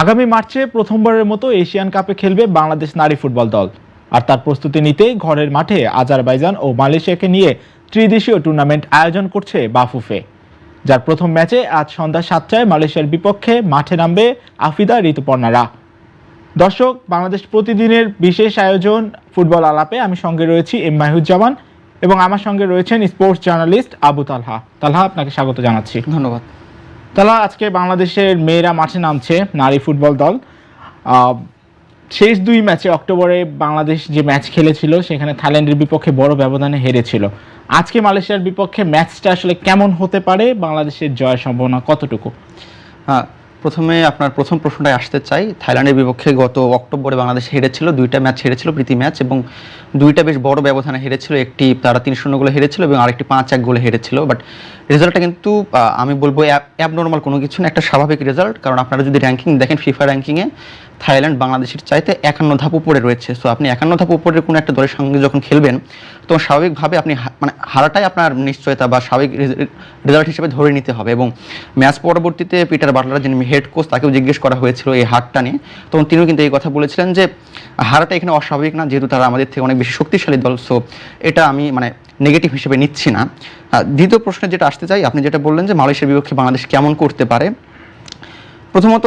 আগামী মার্চে প্রথমবারের মতো এশিয়ান কাপে খেলবে বাংলাদেশ নারী ফুটবল দল। আর তার প্রস্তুতি নিতে ঘরের মাঠে আজারবাইজান ও মালয়েশিয়াকে নিয়ে ত্রিদেশীয় টুর্নামেন্ট আয়োজন করছে বাফুফে। যার প্রথম ম্যাচে আজ সন্ধ্যা সাতটায় মালয়েশিয়ার বিপক্ষে মাঠে নামবে আফিদা ঋতুপর্ণারা। দর্শক, বাংলাদেশ প্রতিদিনের বিশেষ আয়োজন ফুটবল আলাপে আমি সঙ্গে রয়েছি এম মাহিউজ্জামান এবং আমার সঙ্গে রয়েছেন স্পোর্টস জার্নালিস্ট আবু তালহা। তালহা, আপনাকে স্বাগত জানাচ্ছি। ধন্যবাদ। তাহলে আজকে বাংলাদেশের মেয়েরা মাঠে নামছে, নারী ফুটবল দল। শেষ দুই ম্যাচে অক্টোবরে বাংলাদেশ যে ম্যাচ খেলেছিল, সেখানে থাইল্যান্ডের বিপক্ষে বড় ব্যবধানে হেরেছিল। আজকে মালয়েশিয়ার বিপক্ষে ম্যাচটা আসলে কেমন হতে পারে? বাংলাদেশের জয়ের সম্ভাবনা কতটুকু? হ্যাঁ প্রথমে আপনার প্রথম প্রশ্নটায় আসতে চাই। থাইল্যান্ডের বিপক্ষে গত অক্টোবরে বাংলাদেশ হেরেছিল, দুইটা ম্যাচ হেরেছিল, প্রীতি ম্যাচ, এবং দুইটা বেশ বড় ব্যবধানে হেরেছিল। একটি তারা তিন শূন্য গোলে হেরেছিল এবং আরেকটি পাঁচ এক গোলে হেরেছিল। বাট রেজাল্টটা কিন্তু আমি বলব অ্যাবনর্মাল কোনো কিছু না, একটা স্বাভাবিক রেজাল্ট কারণ আপনারা যদি র্যাঙ্কিং দেখেন ফিফা র্যাঙ্কিংয়ে থাইল্যান্ড বাংলাদেশের চাইতে একান্ন ধাপ উপরে রয়েছে। সো আপনি একান্ন ধাপ উপরের কোনো একটা দলের সঙ্গে যখন খেলবেন, তো স্বাভাবিকভাবে আপনি মানে হারাটাই আপনার নিশ্চয়তা বা স্বাভাবিক রেজাল্ট হিসেবে ধরে নিতে হবে। এবং ম্যাচ পরবর্তীতে পিটার বাটলার যিনি হেড কোচ তাকেও জিজ্ঞেস করা হয়েছিল এই হারটা নিয়ে। তখন তিনিও কিন্তু এই কথা বলেছিলেন যে, হারাটা এখানে অস্বাভাবিক না, যেহেতু তারা আমাদের থেকে অনেক বেশি শক্তিশালী দল। সো এটা আমি মানে নেগেটিভ হিসেবে নিচ্ছি না। দ্বিতীয় প্রশ্নে যেটা আসতে চাই, আপনি যেটা বললেন যে, মালয়েশিয়ার বিপক্ষে বাংলাদেশ কেমন করতে পারে? প্রথমত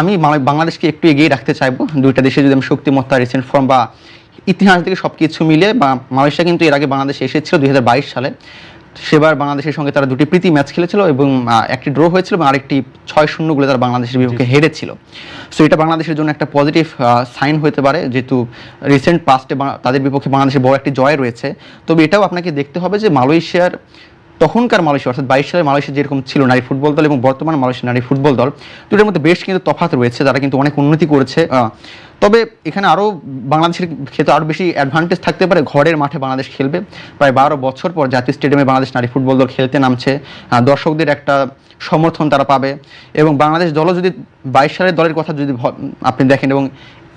আমি বাংলাদেশকে একটু এগিয়ে রাখতে চাইব। দুইটা দেশে যদি আমি শক্তিমত্তা রিসেন্ট ফর্ম বা ইতিহাস থেকে সব কিছু মিলে বা মালয়েশিয়া কিন্তু এর আগে বাংলাদেশে এসেছিল দুই হাজার বাইশ সালে। সেবার বাংলাদেশের সঙ্গে তারা দুটি প্রীতি ম্যাচ খেলেছিল এবং একটি ড্র হয়েছিল এবং আরেকটি ছয় শূন্য গোলে তারা বাংলাদেশের বিপক্ষে হেরেছিল। সো এটা বাংলাদেশের জন্য একটা পজিটিভ সাইন হতে পারে। যেহেতু রিসেন্ট পাস্টে তাদের বিপক্ষে বাংলাদেশের বড় একটি জয় রয়েছে। তবে এটাও আপনাকে দেখতে হবে যে মালয়েশিয়ার তখনকার মালয়েশিয়া, অর্থাৎ বাইশ সালে মালয়েশিয়া যেরকম ছিল নারী ফুটবল দল এবং বর্তমান মালয়েশিয়া নারী ফুটবল দল দুটোর মধ্যে বেশ কিন্তু তফাৎ রয়েছে তারা কিন্তু অনেক উন্নতি করেছে তবে এখানে আরও বাংলাদেশের ক্ষেত্রে আরও বেশি অ্যাডভান্টেজ থাকতে পারে, ঘরের মাঠে বাংলাদেশ খেলবে। প্রায় বারো বছর পর জাতীয় স্টেডিয়ামে বাংলাদেশ নারী ফুটবল দল খেলতে নামছে দর্শকদের একটা সমর্থন তারা পাবে। এবং বাংলাদেশ দলও যদি বাইশ সালের দলের কথা যদি আপনি দেখেন এবং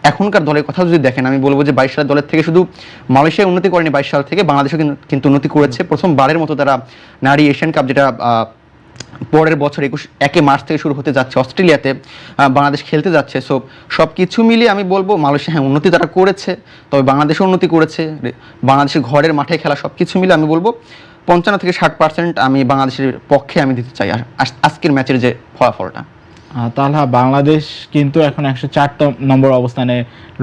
এখনকার দলের কথা যদি দেখেন, আমি বলব যে বাইশ সালের দলের থেকে শুধু মালয়েশিয়া উন্নতি করেনি বাইশ সাল থেকে, বাংলাদেশও কিন্তু- উন্নতি করেছে। প্রথমবারের মতো তারা নারী এশিয়ান কাপ যেটা পরের বছর একুশ, একে মার্চ থেকে শুরু হতে যাচ্ছে, অস্ট্রেলিয়াতে বাংলাদেশ খেলতে যাচ্ছে। সো সব কিছু মিলিয়ে আমি বলব মালয়েশিয়া হ্যাঁ উন্নতি তারা করেছে, তবে বাংলাদেশও উন্নতি করেছে। বাংলাদেশের ঘরের মাঠে খেলা সব কিছু মিলে আমি বলব পঞ্চান্ন থেকে ষাট পার্সেন্ট আমি বাংলাদেশের পক্ষে আমি দিতে চাই। আজকের ম্যাচের যে ফলাফলটা। তাহলে বাংলাদেশ কিন্তু এখন একশো চারটা নম্বর অবস্থানে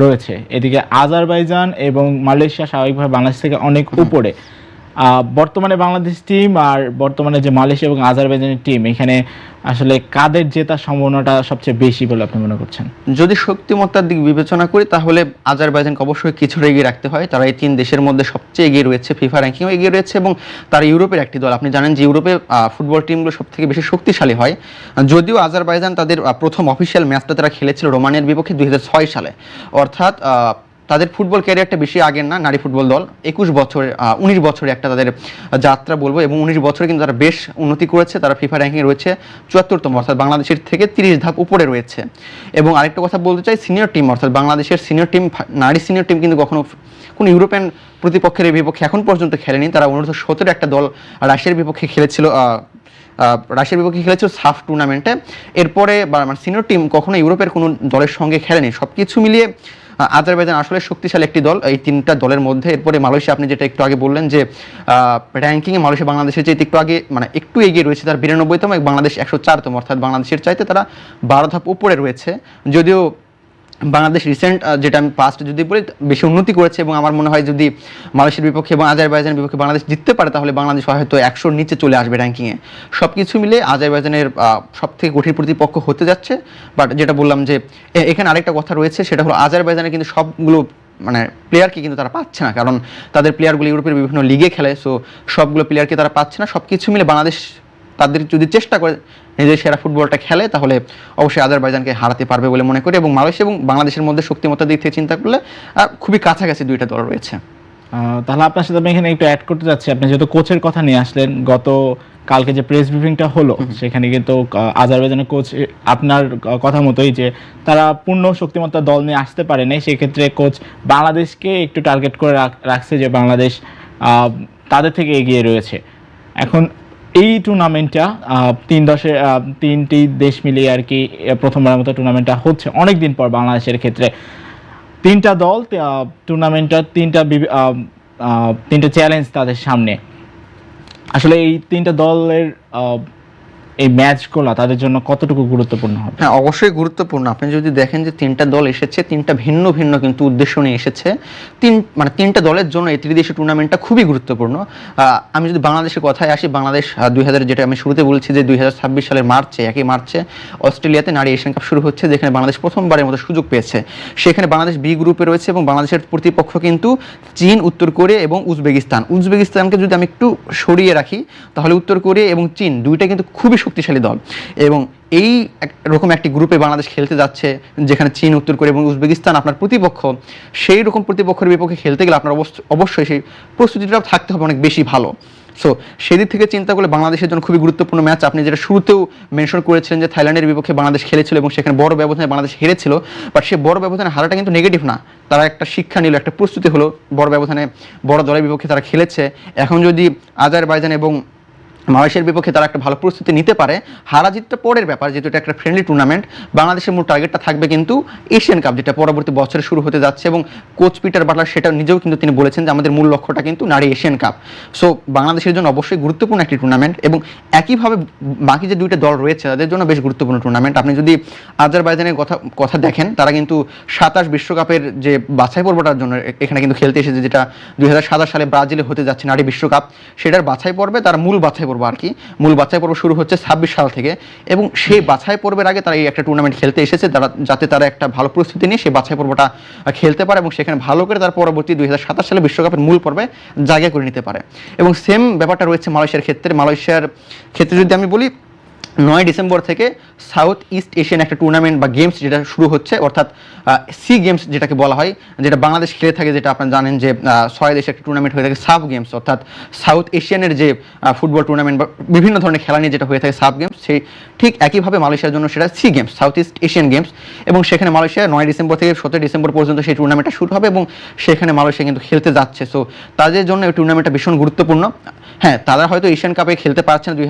রয়েছে। এদিকে আজারবাইজান এবং মালয়েশিয়া স্বাভাবিকভাবে বাংলাদেশ থেকে অনেক উপরে। বর্তমানে বাংলাদেশ টিম আর বর্তমানে যে মালয়েশিয়া এবং আজারবাইজানের টিম এখানে আসলে কাদের জেতার সম্ভাবনাটা সবচেয়ে বেশি বলে আপনি মনে করছেন? যদি শক্তিমত্তার দিক বিবেচনা করি, তাহলে আজারবাইজানকে অবশ্যই কিছুটা এগিয়ে রাখতে হয়। তারা এই তিন দেশের মধ্যে সবচেয়ে এগিয়ে রয়েছে, ফিফা র্যাঙ্কিংও এগিয়ে রয়েছে এবং তারা ইউরোপের একটি দল। আপনি জানেন যে ইউরোপে ফুটবল টিমগুলো সব থেকে বেশি শক্তিশালী হয়। যদিও আজারবাইজান তাদের প্রথম অফিসিয়াল ম্যাচটা তারা খেলেছিল রোমানিয়ার বিপক্ষে দুই হাজার ছয় সালে। অর্থাৎ তাদের ফুটবল ক্যারিয়ারটা বেশি আগের না, নারী ফুটবল দল। একুশ বছরে উনিশ বছরে একটা তাদের যাত্রা বলব এবং উনিশ বছরে কিন্তু তারা বেশ উন্নতি করেছে। তারা ফিফা র্যাঙ্কিং রয়েছে চুয়াত্তরতম, অর্থাৎ বাংলাদেশের থেকে তিরিশ ধাপ উপরে রয়েছে। এবং আরেকটা কথা বলতে চাই সিনিয়র টিম অর্থাৎ বাংলাদেশের সিনিয়র টিম নারী সিনিয়র টিম কিন্তু কখনো কোনো ইউরোপিয়ান প্রতিপক্ষের বিপক্ষে এখন পর্যন্ত খেলেনি। তারা উনিশশো সতেরো একটা দল রাশিয়ার বিপক্ষে খেলেছিল রাশিয়ার বিপক্ষে খেলেছিল সাফ টুর্নামেন্টে এরপরে মানে সিনিয়র টিম কখনো ইউরোপের কোনো দলের সঙ্গে খেলেনি। সব কিছু মিলিয়ে আজারবাইজান আসলে শক্তিশালী একটি দল। এই তিনটা দলের মধ্যে এরপরে মালয়েশিয়া, আপনি যেটা একটু আগে বললেন যে র্যাঙ্কিংয়ে মালয়েশিয়া, বাংলাদেশের চাইতে একটু আগে মানে একটু এগিয়ে রয়েছে তার বিরানব্বইতম এবং বাংলাদেশ একশো চারতম। অর্থাৎ বাংলাদেশের চাইতে তারা বারো ধাপ উপরে রয়েছে। যদিও বাংলাদেশ রিসেন্ট যেটা আমি পাস্ট যদি বলি, বেশি উন্নতি করেছে এবং আমার মনে হয় যদি মালয়েশিয়ার বিপক্ষে এবং আজারবাইজানের বিপক্ষে বাংলাদেশ জিততে পারে, তাহলে বাংলাদেশ হয়তো একশোর নিচে চলে আসবে র্যাঙ্কিংয়ে সব কিছু মিলে আজারবাইজানের সব থেকে কঠিন প্রতিপক্ষ হতে যাচ্ছে। বাট যেটা বললাম যে এখানে আরেকটা কথা রয়েছে, সেটা হলো আজারবাইজানে কিন্তু সবগুলো মানে প্লেয়ারকে কিন্তু তারা পাচ্ছে না। কারণ তাদের প্লেয়ারগুলো ইউরোপের বিভিন্ন লিগে খেলে সো সবগুলো প্লেয়ারকে তারা পাচ্ছে না। সব কিছু মিলে বাংলাদেশ তাদের যদি চেষ্টা করে নিজের সেরা ফুটবলটা খেলে তাহলে অবশ্যই আজারবাইজানকে হারাতে পারবে বলে মনে করি এবং মালয়েশিয়া এবং বাংলাদেশের মধ্যে শক্তিমত্তার দিক থেকে চিন্তা করলে খুবই কাছাকাছি দুইটা দল রয়েছে। তাহলে আপনার সাথে আমি এখানে একটু অ্যাড করতে চাচ্ছি আপনি যেহেতু কোচের কথা নিয়ে আসলেন গত কালকে যে প্রেস ব্রিফিংটা হলো সেখানে কিন্তু আজারবাইজানের কোচ আপনার কথা মতোই যে তারা পূর্ণ শক্তিমত্তা দল নিয়ে আসতে পারে নাই। সেক্ষেত্রে কোচ বাংলাদেশকে একটু টার্গেট করে রাখ- রাখছে যে বাংলাদেশ আহ, তাদের থেকে এগিয়ে রয়েছে। এখন এই টুর্নামেন্টটা তিন দশে তিনটি দেশ মিলিয়ে আর কি প্রথমবারের মতো টুর্নামেন্টটা হচ্ছে। অনেক দিন পর বাংলাদেশের ক্ষেত্রে। তিনটা দল টুর্নামেন্টটা তিনটা তিনটা চ্যালেঞ্জ তাদের সামনে। আসলে এই তিনটা দলের এই ম্যাচগুলো তাদের জন্য কতটুকু গুরুত্বপূর্ণ হবে? হ্যাঁ অবশ্যই গুরুত্বপূর্ণ। আপনি যদি দেখেন যে তিনটা দল এসেছে, তিনটা ভিন্ন ভিন্ন কিন্তু উদ্দেশ্য নিয়ে এসেছে। তিন মানে তিনটা দলের জন্য এই ত্রিদেশীয় টুর্নামেন্টটা খুবই গুরুত্বপূর্ণ। আমি যদি বাংলাদেশের কথায় আসি, বাংলাদেশ দুই হাজার, যেটা আমি শুরুতে বলছি যে দুই হাজার ছাব্বিশ সালের মার্চে, একই মার্চে অস্ট্রেলিয়াতে নারী এশিয়ান কাপ শুরু হচ্ছে, যেখানে বাংলাদেশ প্রথমবারের মতো সুযোগ পেয়েছে। সেখানে বাংলাদেশ বি গ্রুপে রয়েছে এবং বাংলাদেশের প্রতিপক্ষ কিন্তু চীন, উত্তর কোরিয়া এবং উজবেকিস্তান। উজবেকিস্তানকে যদি আমি একটু সরিয়ে রাখি, তাহলে উত্তর কোরিয়া এবং চীন দুইটা কিন্তু খুবই শক্তিশালী দল। এবং এই রকম একটি গ্রুপে বাংলাদেশ খেলতে যাচ্ছে, যেখানে চীন, উত্তর কোরিয়া এবং উজবেকিস্তান আপনার প্রতিপক্ষ, সেই রকম প্রতিপক্ষের বিপক্ষে খেলতে গেলে আপনার অবশ্য- অবশ্যই সেই প্রস্তুতিটাও থাকতে হবে অনেক বেশি ভালো। সো সেদিক থেকে চিন্তা করলে বাংলাদেশের জন্য খুবই গুরুত্বপূর্ণ ম্যাচ আপনি যেটা শুরুতেও মেনশন করেছিলেন যে থাইল্যান্ডের বিপক্ষে বাংলাদেশ খেলেছিল এবং সেখানে বড় ব্যবধানে বাংলাদেশ হেরেছিল বাট সেই বড় ব্যবধানে হারাটা কিন্তু নেগেটিভ না। তারা একটা শিক্ষা নিল, একটা প্রস্তুতি হলো, বড় ব্যবধানে বড় দলের বিপক্ষে তারা খেলেছে। এখন যদি আজারবাইজান এবং মালয়েশিয়ার বিপক্ষে তারা একটা ভালো প্রস্তুতি নিতে পারে। হারা জিতটা পরের ব্যাপার, যেহেতু এটা একটা ফ্রেন্ডলি টুর্নামেন্ট বাংলাদেশের মূল টার্গেটটা থাকবে কিন্তু এশিয়ান কাপ যেটা পরবর্তী বছরে শুরু হতে যাচ্ছে এবং কোচ পিটার বাটলার সেটা নিজেও কিন্তু তিনি বলেছেন যে আমাদের মূল লক্ষ্যটা কিন্তু নারী এশিয়ান কাপ সো বাংলাদেশের জন্য অবশ্যই গুরুত্বপূর্ণ একটি টুর্নামেন্ট এবং একইভাবে বাকি যে দুইটা দল রয়েছে, তাদের জন্য বেশ গুরুত্বপূর্ণ টুর্নামেন্ট আপনি যদি আজারবাইজানের কথা কথা দেখেন, তারা কিন্তু সাতাশ বিশ্বকাপের যে বাছাই পর্বটার জন্য এখানে কিন্তু খেলতে এসেছে, যেটা দুই হাজার সাতাশ সালে ব্রাজিলে হতে যাচ্ছে নারী বিশ্বকাপ। সেটার বাছাই পর্বে তার মূল বাছাই পর্ব আর কি। মূল বাছাই পর্ব শুরু হচ্ছে ছাব্বিশ সাল থেকে এবং সেই বাছাই পর্বের আগে তারা এই একটা টুর্নামেন্ট খেলতে এসেছে, তারা যাতে তারা একটা ভালো প্রস্তুতি নিয়ে সেই বাছাই পর্বটা খেলতে পারে এবং সেখানে ভালো করে তার পরবর্তী দুই হাজার সাতাশ সালে বিশ্বকাপের মূল পর্বে জায়গা করে নিতে পারে। এবং সেম ব্যাপারটা রয়েছে মালয়েশিয়ার ক্ষেত্রে। মালয়েশিয়ার ক্ষেত্রে যদি আমি বলি নয় ডিসেম্বর থেকে সাউথ ইস্ট এশিয়ান একটা টুর্নামেন্ট বা গেমস যেটা শুরু হচ্ছে, অর্থাৎ সি গেমস যেটাকে বলা হয়, যেটা বাংলাদেশ খেলে থাকে, যেটা আপনারা জানেন যে ছয় দেশে একটা টুর্নামেন্ট হয়ে থাকে সাব গেমস, অর্থাৎ সাউথ এশিয়ানের যে ফুটবল টুর্নামেন্ট বা বিভিন্ন ধরনের খেলা নিয়ে যেটা হয়ে থাকে সাব গেমস, সেই ঠিক একইভাবে মালয়েশিয়ার জন্য সেটা SEA games, South East Asian games, এবং সেখানে মালয়েশিয়া নয় ডিসেম্বর থেকে সতেরো ডিসেম্বর পর্যন্ত সেই টুর্নামেন্টটা শুরু হবে এবং সেখানে মালয়েশিয়া কিন্তু খেলতে যাচ্ছে। সো তাদের জন্য এই টুর্নামেন্টটা ভীষণ গুরুত্বপূর্ণ। হ্যাঁ তারা হয়তো এশিয়ান কাপে খেলতে পারছে না। দুই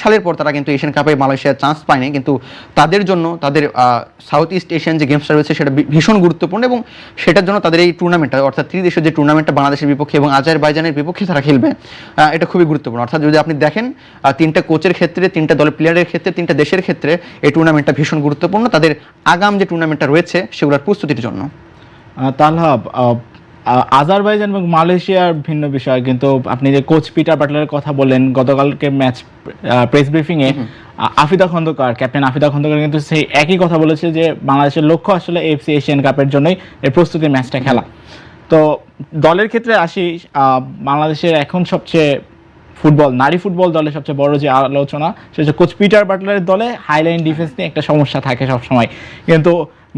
সালের পর তারা কিন্তু এশিয়ান কাপে মালয়েশিয়ার চান্স পায়নি কিন্তু তাদের জন্য তাদের সাউথ ইস্ট এশিয়ান যে গেমসটা রয়েছে সেটা ভীষণ গুরুত্বপূর্ণ এবং সেটার জন্য তাদের এই টুর্নামেন্টটা অর্থাৎ ত্রিদেশের যে টুর্নামেন্টটা বাংলাদেশের বিপক্ষে এবং আজারবাইজানের বিপক্ষে তারা খেলবে এটা খুবই গুরুত্বপূর্ণ। অর্থাৎ যদি আপনি দেখেন তিনটা কোচের ক্ষেত্রে তিনটা দলের প্লেয়ারের ক্ষেত্রে তিনটা দেশের ক্ষেত্রে এই টুর্নামেন্টটা ভীষণ গুরুত্বপূর্ণ। তাদের আগাম যে টুর্নামেন্টটা রয়েছে সেগুলোর প্রস্তুতির জন্য। আহ, তালহা আহ, আহ, আজারবাইজান এবং মালয়েশিয়ার ভিন্ন বিষয় কিন্তু আপনি যে কোচ পিটার বাটলারের কথা বললেন গতকালকে ম্যাচ প্রেস ব্রিফিং এ আফিদা খন্দকার ক্যাপ্টেন আফিদা খন্দকার কিন্তু সেই একই কথা বলেছে যে বাংলাদেশের লক্ষ্য আসলে এফসি এশিয়ান কাপের জন্যই এই প্রস্তুতি ম্যাচটা খেলা। তো দলের ক্ষেত্রে আসি বাংলাদেশের এখন সবচেয়ে ফুটবল নারী ফুটবল দলের সবচেয়ে বড় যে আলোচনা সেটা হচ্ছে কোচ পিটার বাটলারের দলে হাইলাইন ডিফেন্স নিয়ে একটা সমস্যা থাকে সবসময়। কিন্তু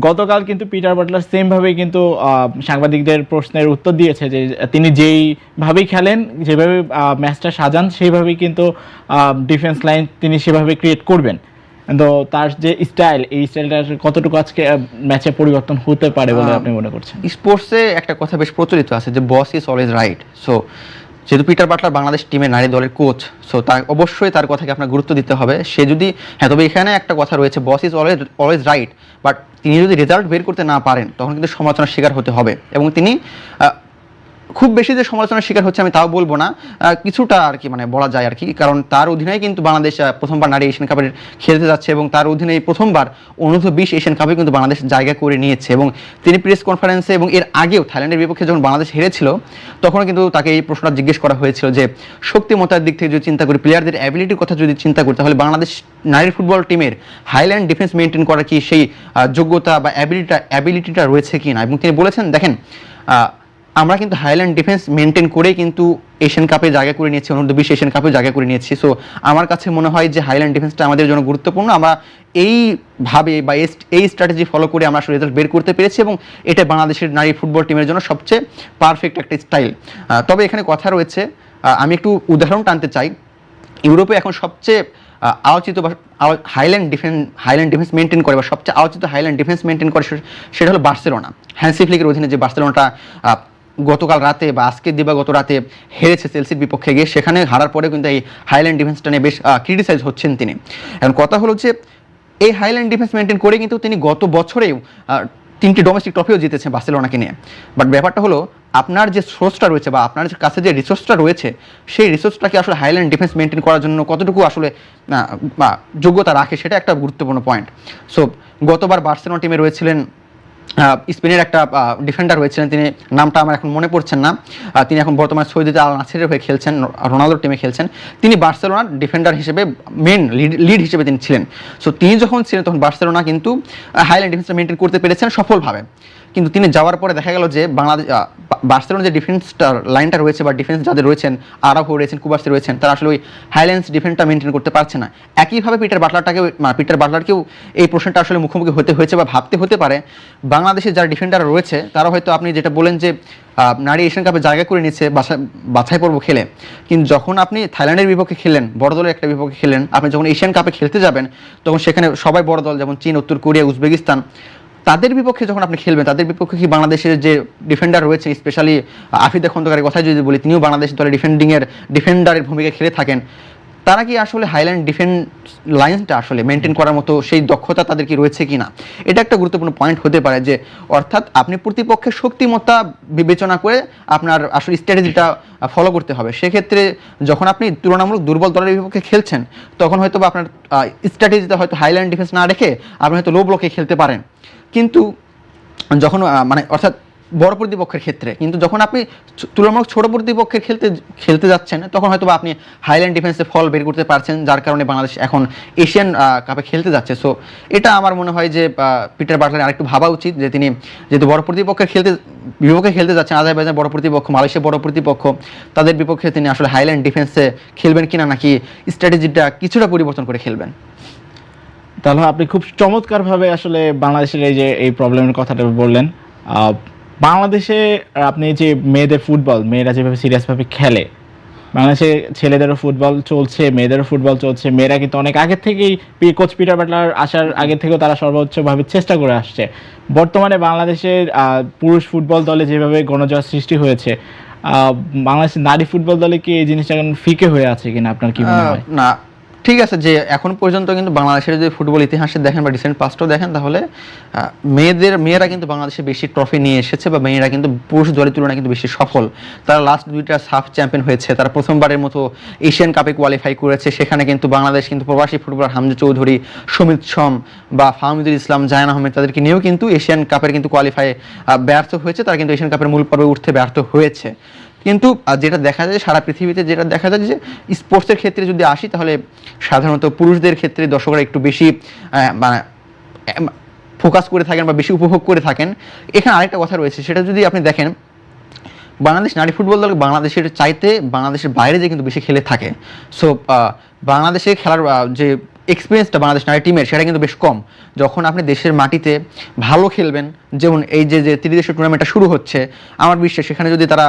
গতকাল কিন্তু পিটার বাটলার সেম ভাবেই কিন্তু সাংবাদিকদের প্রশ্নের উত্তর দিয়েছে যে তিনি যেইভাবেই খেলেন যেভাবে ম্যাচটা সাজান সেইভাবেই কিন্তু ডিফেন্স লাইন তিনি সেভাবে ক্রিয়েট করবেন। তো তার যে স্টাইল এই স্টাইলটা কতটুকু আজকে ম্যাচে পরিবর্তন হতে পারে বলে আপনি মনে করছেন? স্পোর্টসে একটা কথা বেশ প্রচলিত আছে যে boss is always right so যেহেতু পিটার বাটলার বাংলাদেশ টিমের নারী দলের কোচ সো তার অবশ্যই তার কথাকে আপনার গুরুত্ব দিতে হবে। সে যদি হ্যাঁ তবে এখানে একটা কথা রয়েছে boss is always always right but তিনি যদি রেজাল্ট বের করতে না পারেন, তখন কিন্তু সমালোচনার শিকার হতে হবে। এবং তিনি খুব বেশি যে সমালোচনার শিকার হচ্ছে আমি তাও বলব না। কিছুটা আর কি মানে বলা যায় আর কি, কারণ তার অধীনেই কিন্তু বাংলাদেশ প্রথমবার নারী এশিয়ান কাপের খেলতে যাচ্ছে এবং তার অধীনে প্রথমবার অনূর্ধ্ব বিশ এশিয়ান কাপে কিন্তু বাংলাদেশ জায়গা করে নিয়েছে এবং তিনি প্রেস কনফারেন্সে এবং এর আগেও থাইল্যান্ডের বিপক্ষে যখন বাংলাদেশ হেরেছিল তখন কিন্তু তাকে এই প্রশ্নটা জিজ্ঞেস করা হয়েছিল যে, শক্তিমত্তার দিক থেকে যদি চিন্তা করি প্লেয়ারদের অ্যাবিলিটির কথা যদি চিন্তা করি, তাহলে বাংলাদেশ নারী ফুটবল টিমের হাইল্যান্ড ডিফেন্স মেনটেন করার কি সেই যোগ্যতা বা অ্যাবিলিটা অ্যাবিলিটিটা রয়েছে কি না? এবং তিনি বলেছেন, দেখেন আমরা কিন্তু হাইল্যান্ড ডিফেন্স মেনটেন করেই কিন্তু এশিয়ান কাপে জায়গা করে নিয়েছি, অনূর্ধ্ব বিশ এশিয়ান কাপে জায়গা করে নিয়েছি। সো আমার কাছে মনে হয় যে হাইল্যান্ড ডিফেন্সটা আমাদের জন্য গুরুত্বপূর্ণ। আমরা এইভাবে বা এই- স্ট্র্যাটেজি ফলো করে আমরা আসলে রেজাল্ট বের করতে পেরেছি এবং এটা বাংলাদেশের নারী ফুটবল টিমের জন্য সবচেয়ে পারফেক্ট একটা স্টাইল তবে এখানে কথা রয়েছে আমি একটু উদাহরণ টানতে চাই। ইউরোপে এখন সবচেয়ে আলোচিত বা highland defence highland defence maintain করে বা সবচেয়ে আলোচিত হাইল্যান্ড ডিফেন্স মেনটেন করে সেটা হলো বার্সেলোনা হ্যান্সি ফ্লিকের অধীনে যে বার্সেলোনাটা গতকাল রাতে বা আজকে দিবা গত রাতে হেরেছে চেলসির বিপক্ষে গিয়ে সেখানে হারার পরে কিন্তু এই হাইল্যান্ড ডিফেন্সটা নিয়ে বেশ ক্রিটিসাইজ হচ্ছেন তিনি। এখন কথা হলো যে এই হাইল্যান্ড ডিফেন্স মেনটেন করে কিন্তু তিনি গত বছরেও তিনটি ডোমেস্টিক ট্রফিও জিতেছেন বার্সেলোনাকে নিয়ে। বাট ব্যাপারটা হলো, আপনার যে সোর্সটা রয়েছে বা আপনার কাছে যে রিসোর্সটা রয়েছে, সেই রিসোর্সটাকে আসলে হাইল্যান্ড ডিফেন্স মেনটেন করার জন্য কতটুকু আসলে যোগ্যতা রাখে, সেটা একটা গুরুত্বপূর্ণ পয়েন্ট সো গতবার বার্সেলোনা টিমে রয়েছিলেন স্পেনের একটা ডিফেন্ডার হয়েছিলেন তিনি নামটা আমার এখন মনে পড়ছেন না। তিনি এখন বর্তমানে সৌদিতে আল নাসিরের হয়ে খেলছেন, রোনালদোর টিমে খেলছেন। তিনি বার্সেলোনার ডিফেন্ডার হিসেবে মেন লিড লিড হিসেবে তিনি ছিলেন। সো তিনি যখন ছিলেন, তখন বার্সেলোনা কিন্তু হাইল্যান্ড ডিফেন্সটা মেনটেন করতে পেরেছেন সফলভাবে। কিন্তু তিনি যাওয়ার পরে দেখা গেল যে বাংলাদেশ আহ, বা- বার্সেলোনার যে ডিফেন্সটা লাইনটা রয়েছে বা ডিফেন্স যাদের রয়েছেন আরাফো রয়েছেন কুবার্সি রয়েছেন তারা আসলে ওই হাইল্যান্ডস ডিফেন্সটা মেনটেন করতে পারছে না। একইভাবে পিটার বাটলারটাকে পিটার বাটলারকেও এই প্রশ্নটা আসলে মুখোমুখি হতে হয়েছে বা ভাবতে হতে পারে। বাংলাদেশের যারা ডিফেন্ডার রয়েছে তারা হয়তো আপনি যেটা বলেন যে নারী এশিয়ান কাপে জায়গা করে নিচ্ছে বাছা বাছাই পর্ব খেলে। কিন্তু যখন আপনি থাইল্যান্ডের বিপক্ষে খেলেন বড় দলের একটা বিপক্ষে খেলেন আপনি যখন এশিয়ান কাপে খেলতে যাবেন তখন সেখানে সবাই বড় দল যেমন চীন উত্তর কোরিয়া উজবেকিস্তান তাদের বিপক্ষে যখন আপনি খেলবেন, তাদের বিপক্ষে কি বাংলাদেশের যে ডিফেন্ডার রয়েছে স্পেশালি আফিদা খন্দকারের কথা যদি বলি, তিনিও বাংলাদেশ দলের ডিফেন্ডিংয়ের ডিফেন্ডারের ভূমিকা খেলে থাকেন। তারা কি আসলে হাইল্যান্ড ডিফেন্স লাইনটা আসলে মেনটেন করার মতো সেই দক্ষতা তাদের কি রয়েছে কি না এটা একটা গুরুত্বপূর্ণ পয়েন্ট হতে পারে যে, অর্থাৎ আপনি প্রতিপক্ষের শক্তিমত্তা বিবেচনা করে আপনার আসলে স্ট্র্যাটেজিটা ফলো করতে হবে। সেক্ষেত্রে যখন আপনি তুলনামূলক দুর্বল দলের বিপক্ষে খেলছেন, তখন হয়তো বা আপনার স্ট্র্যাটেজিতে হয়তো হাইল্যান্ড ডিফেন্স না রেখে আপনি হয়তো লো ব্লকে খেলতে পারেন। কিন্তু যখন মানে অর্থাৎ বড় প্রতিপক্ষের ক্ষেত্রে, কিন্তু যখন আপনি তুলনামূলক ছোট প্রতিপক্ষের খেলতে খেলতে যাচ্ছেন, তখন হয়তো আপনি হাইল্যান্ড ডিফেন্সে ফল বের করতে পারছেন, যার কারণে বাংলাদেশ এখন এশিয়ান কাপে খেলতে যাচ্ছে। সো এটা আমার মনে হয় যে পিটার বাটলার আরেকটু ভাবা উচিত যে তিনি যেহেতু বড় প্রতিপক্ষের খেলতে, বিপক্ষে খেলতে যাচ্ছেন আজারবাইজান বড় প্রতিপক্ষ মালয়েশিয়া বড় প্রতিপক্ষ, তাদের বিপক্ষে তিনি আসলে হাইল্যান্ড ডিফেন্সে খেলবেন কিনা নাকি স্ট্র্যাটেজিটা কিছুটা পরিবর্তন করে খেলবেন। তাহলে আপনি খুব চমৎকারভাবে আসলে বাংলাদেশের এই যে, এই প্রবলেমের কথাটা বললেন। বাংলাদেশে আপনি যে মেয়েদের ফুটবল মেয়েরা যেভাবে সিরিয়াসভাবে খেলে, বাংলাদেশে ছেলেদেরও ফুটবল চলছে, মেয়েদেরও ফুটবল চলছে, মেয়েরা কিন্তু অনেক আগে থেকেই কোচ পিটার বাটলার আসার আগে থেকেও তারা সর্বোচ্চভাবে চেষ্টা করে আসছে। বর্তমানে বাংলাদেশের পুরুষ ফুটবল দলে যেভাবে গণজয় সৃষ্টি হয়েছে বাংলাদেশের নারী ফুটবল দলে কি এই জিনিসটা এখন ফিকে হয়ে আছে কিনা আপনার কি মনে হয়? না ঠিক আছে যে এখন পর্যন্ত কিন্তু বাংলাদেশের যদি ফুটবল ইতিহাসে দেখেন বা রিসেন্ট পাস্টও দেখেন, তাহলে মেয়েদের, মেয়েরা কিন্তু বাংলাদেশে বেশি ট্রফি নিয়ে এসেছে বা মেয়েরা কিন্তু পুরুষ দলের তুলনায় কিন্তু বেশি সফল। তারা লাস্ট দুইটা সাফ চ্যাম্পিয়ন হয়েছে, তারা প্রথমবারের মতো এশিয়ান কাপে কোয়ালিফাই করেছে, সেখানে কিন্তু বাংলাদেশ কিন্তু প্রবাসী ফুটবলার হামজা চৌধুরী, সুমিত সম বা ফাহমিদুল ইসলাম, জায়ান আহমেদ তাদেরকে নিয়েও কিন্তু এশিয়ান কাপের কিন্তু কোয়ালিফাই ব্যর্থ হয়েছে। তারা কিন্তু এশিয়ান কাপের মূল পর্বে উঠতে ব্যর্থ হয়েছে। কিন্তু যেটা দেখা যায়, সারা পৃথিবীতে যেটা দেখা যায় যে স্পোর্টসের ক্ষেত্রে যদি আসি, তাহলে সাধারণত পুরুষদের ক্ষেত্রে দর্শকরা একটু বেশি মানে ফোকাস করে থাকেন বা বেশি উপভোগ করে থাকেন। এখানে আরেকটা কথা রয়েছে, সেটা যদি আপনি দেখেন, বাংলাদেশ নারী ফুটবল দল বাংলাদেশের চাইতে বাংলাদেশের বাইরে যে কিন্তু বেশি খেলে থাকে। সো বাংলাদেশে খেলার যে এক্সপিরিয়েন্সটা বাংলাদেশ নারী টিমের সেটা কিন্তু বেশ কম। যখন আপনি দেশের মাটিতে ভালো খেলবেন, যেমন এই যে যে ত্রিদেশীয় টুর্নামেন্টটা শুরু হচ্ছে, আমার বিশ্বাস, সেখানে যদি তারা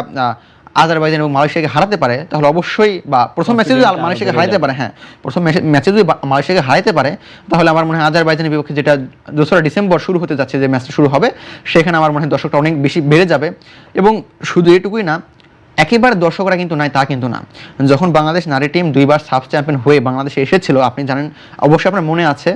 আজারবাইজান এবং মালয়েশিয়াকে হারাতে পারে তাহলে অবশ্যই বা প্রথম ম্যাচে যদি মালয়েশিয়াকে হারাতে পারে হ্যাঁ প্রথম ম্যাচে যদি মালয়েশিয়াকে হারাতে পারে তাহলে আমার মনে হয় আজারবাইজানের বিপক্ষে যেটা দোসরা ডিসেম্বর শুরু হতে যাচ্ছে যে ম্যাচটা শুরু হবে সেখানে আমার মনে হয় দর্শকটা অনেক বেশি বেড়ে যাবে। এবং শুধু এটুকুই না একেবারে দর্শকরা কিন্তু নাই তা কিন্তু না। যখন বাংলাদেশ নারী টিম দুইবার সাব চ্যাম্পিয়ন হয়ে বাংলাদেশে এসেছিল আপনি জানেন অবশ্যই আপনার মনে আছে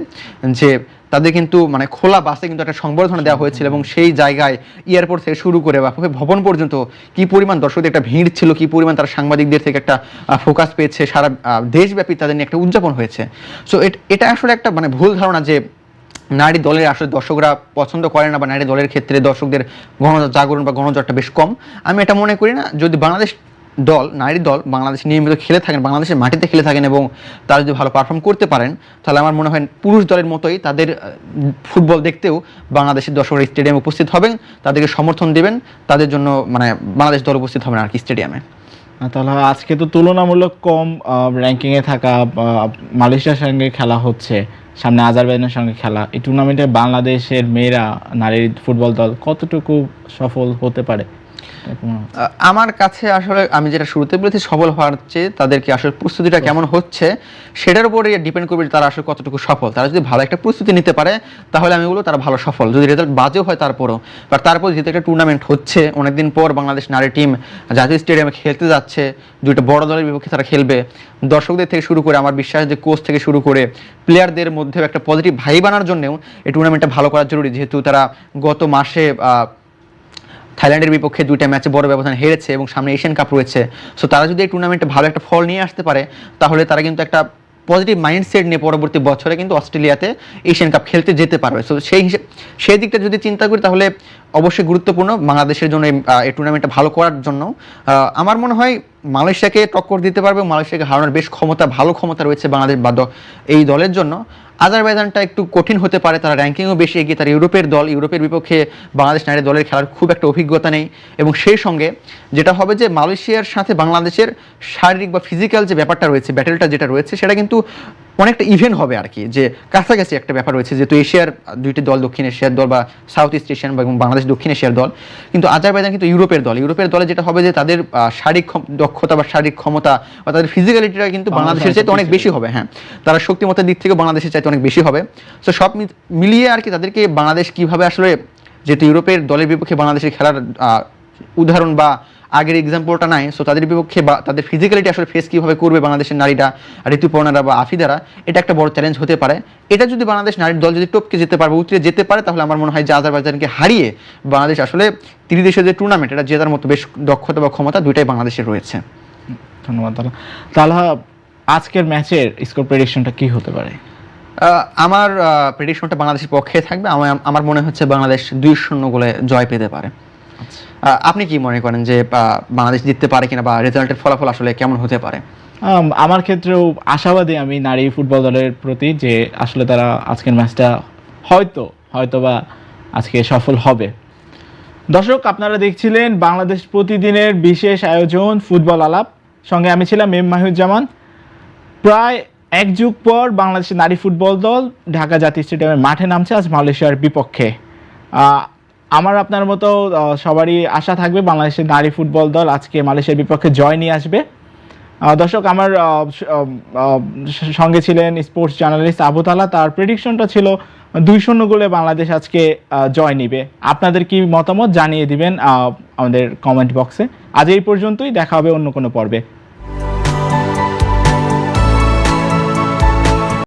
যে তাদের কিন্তু মানে খোলা বাসে কিন্তু একটা সংবর্ধনা দেওয়া হয়েছিল এবং সেই জায়গায় এয়ারপোর্ট থেকে শুরু করে বা ভবন পর্যন্ত কি পরিমাণ দর্শকদের একটা ভিড় ছিল, কি পরিমাণ তারা সাংবাদিকদের থেকে একটা ফোকাস পেয়েছে, সারা দেশব্যাপী তাদের নিয়ে একটা উদযাপন হয়েছে। সো এটা আসলে একটা মানে ভুল ধারণা যে নারী দলের আসলে দর্শকরা পছন্দ করে না বা নারী দলের ক্ষেত্রে দর্শকদের গণজাগরণ বা গণজোয়ারটা বেশ কম। আমি এটা মনে করি না, যদি বাংলাদেশ দল, নারী দল বাংলাদেশ নিয়মিত খেলে থাকেন, বাংলাদেশের মাটিতে খেলে থাকেন এবং তারা যদি ভালো পারফর্ম করতে পারেন, তাহলে আমার মনে হয় পুরুষ দলের মতোই তাদের ফুটবল দেখতেও বাংলাদেশের দর্শকরা স্টেডিয়ামে উপস্থিত হবেন, তাদেরকে সমর্থন দেবেন, তাদের জন্য মানে বাংলাদেশ দল উপস্থিত হবেন আর কি স্টেডিয়ামে তাহলে আজকে তো তুলনামূলক কম র্যাঙ্কিংয়ে থাকা মালয়েশিয়ার সঙ্গে খেলা হচ্ছে, সামনে আজারবাইজানের সঙ্গে খেলা। এই টুর্নামেন্টে বাংলাদেশের মেয়েরা নারীর ফুটবল দল কতটুকু সফল হতে পারে? আমার কাছে আসলে আমি যেটা শুরুতে বলেছি সফল হওয়ার চেয়ে তাদেরকে আসলে প্রস্তুতিটা কেমন হচ্ছে সেটার উপরে ডিপেন্ড করবে তারা আসলে কতটুকু সফল। তারা যদি ভালো একটা প্রস্তুতি নিতে পারে তাহলে আমি বলব তারা ভালো সফল। যদি রেজাল্ট বাজেও হয় তারপরও। বা তারপর যেহেতু একটা টুর্নামেন্ট হচ্ছে অনেকদিন পর বাংলাদেশ নারী টিম জাতীয় স্টেডিয়ামে খেলতে যাচ্ছে দুইটা বড় দলের বিপক্ষে তারা খেলবে। দর্শকদের থেকে শুরু করে আমার বিশ্বাস যে কোচ থেকে শুরু করে প্লেয়ারদের মধ্যেও একটা পজিটিভ ভাই বানার জন্যও এই টুর্নামেন্টটা ভালো করা জরুরি। যেহেতু তারা গত মাসে থাইল্যান্ডের বিপক্ষে দুইটা ম্যাচে বড় ব্যবধান হেরেছে এবং সামনে এশিয়ান কাপ রয়েছে। সো তারা যদি এই টুর্নামেন্টে ভালো একটা ফল নিয়ে আসতে পারে তাহলে তারা কিন্তু একটা পজিটিভ মাইন্ডসেট নিয়ে পরবর্তী বছরে কিন্তু অস্ট্রেলিয়াতে এশিয়ান কাপ খেলতে যেতে পারবে। সো সেই হিসেবে সেই দিকটা যদি চিন্তা করি তাহলে অবশ্যই গুরুত্বপূর্ণ বাংলাদেশের জন্য এই, টুর্নামেন্টটা ভালো করার জন্য। আমার মনে হয় মালয়েশিয়াকে টক্কর দিতে পারবে, মালয়েশিয়াকে হারানোর বেশ ক্ষমতা, ভালো ক্ষমতা রয়েছে বাংলাদেশ বা এই দলের জন্য। আজারবাইজানটা একটু কঠিন হতে পারে, তারা র্যাঙ্কিংও বেশি এগিয়ে, তারা ইউরোপের দল, ইউরোপের বিপক্ষে বাংলাদেশ নারী দলের খেলার খুব একটা অভিজ্ঞতা নেই। এবং সেই সঙ্গে যেটা হবে যে, মালয়েশিয়ার সাথে বাংলাদেশের শারীরিক বা ফিজিক্যাল যে ব্যাপারটা রয়েছে, ব্যাটেলটা যেটা রয়েছে, সেটা কিন্তু অনেকটা ইভেন্ট হবে আর কি যে কাছাকাছি একটা ব্যাপার রয়েছে যেহেতু এশিয়ার দুইটি দল দক্ষিণ এশিয়ার দল বা সাউথ ইস্ট এশিয়ান বা এবং বাংলাদেশ দক্ষিণ এশিয়ার দল। কিন্তু আজারবাইজান কিন্তু ইউরোপের দল। ইউরোপের দলে যেটা হবে যে তাদের শারীরিক দক্ষতা বা শারীরিক ক্ষমতা বা তাদের ফিজিক্যালিটিটা কিন্তু বাংলাদেশের চাইতে অনেক বেশি হবে হ্যাঁ। তারা শক্তিমত্তার দিক থেকে বাংলাদেশের চাইতে অনেক বেশি হবে। সো সব মিলিয়ে আর কি তাদেরকে বাংলাদেশ কীভাবে আসলে যেহেতু ইউরোপের দলের বিপক্ষে বাংলাদেশের খেলার উদাহরণ বা আগের এক্সাম্পলটা নাই সো তাদের বিপক্ষে বা তাদের ফিজিক্যালিটি আসলে ফেস কীভাবে করবে বাংলাদেশের নারীরা ঋতুপর্ণারা বা আফিদারা এটা একটা বড় চ্যালেঞ্জ হতে পারে। এটা যদি বাংলাদেশ নারীর দল যদি টপকে যেতে পারবে উতরে যেতে পারে তাহলে আমার মনে হয় যে আজারবাইজানকে হারিয়ে বাংলাদেশ আসলে ত্রিদেশের যে টুর্নামেন্ট এটা জেতার মতো বেশ দক্ষতা বা ক্ষমতা দুইটাই বাংলাদেশের রয়েছে। ধন্যবাদ তাহলে আজকের ম্যাচের স্কোর প্রেডিকশনটা কি হতে পারে? আমার প্রেডিকশনটা বাংলাদেশের পক্ষে থাকবে। আমার মনে হচ্ছে বাংলাদেশ দুই শূন্য গোলে জয় পেতে পারে। আপনি কি মনে করেন যে বাংলাদেশ জিততে পারে কিনা বা রেজাল্টের ফলাফল আসলে কেমন হতে পারে? আমার ক্ষেত্রেও আশাবাদী আমি নারী ফুটবল দলের প্রতি যে, আসলে তারা আজকের ম্যাচটা হয়তো হয়তো বা আজকে সফল হবে। দর্শক, আপনারা দেখছিলেন বাংলাদেশ প্রতিদিনের বিশেষ আয়োজন, ফুটবল আলাপ। সঙ্গে আমি ছিলাম এম মাহিউজ্জামান। প্রায় এক যুগ পর বাংলাদেশের নারী ফুটবল দল ঢাকা জাতীয় স্টেডিয়ামের মাঠে নামছে আজ মালয়েশিয়ার বিপক্ষে। আমার আপনার মতো সবারই আশা থাকবে বাংলাদেশের নারী ফুটবল দল আজকে মালয়েশিয়ার বিপক্ষে জয় নিয়ে আসবে। দর্শক, আমার সঙ্গে ছিলেন স্পোর্টস জার্নালিস্ট আবুতালা তার প্রেডিকশনটা ছিল দুই শূন্য গোলে বাংলাদেশ আজকে জয় নিবে। আপনাদের কি মতামত জানিয়ে দিবেন আমাদের কমেন্ট বক্সে আজ এই পর্যন্তই, দেখা হবে অন্য কোনো পর্বে।